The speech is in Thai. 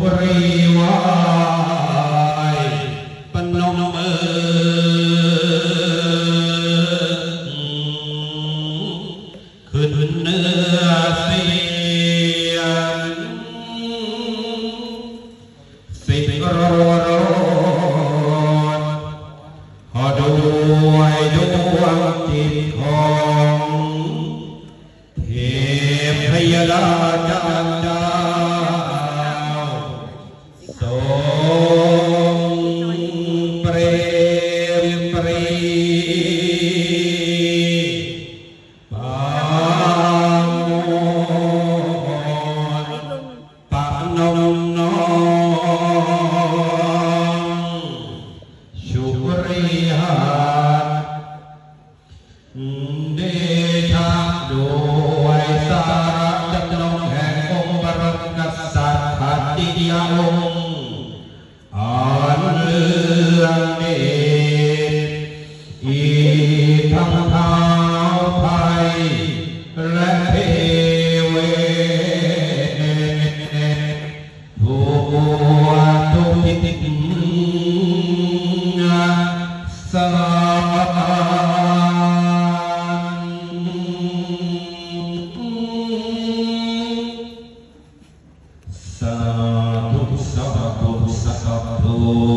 บรีวายปนมมือขึ้นเนื้อเสียงสิงโรโรนขอด้วยดวงจิตของเทพยดาจา เดชะด้วยสาระจำนงแห่งองค์บรมกษัตริย์ขัตติยาองค์อ่านเรื่องเดชอีทั้งเท้าไทยและเทเวทั่วทุกทิศ ธุ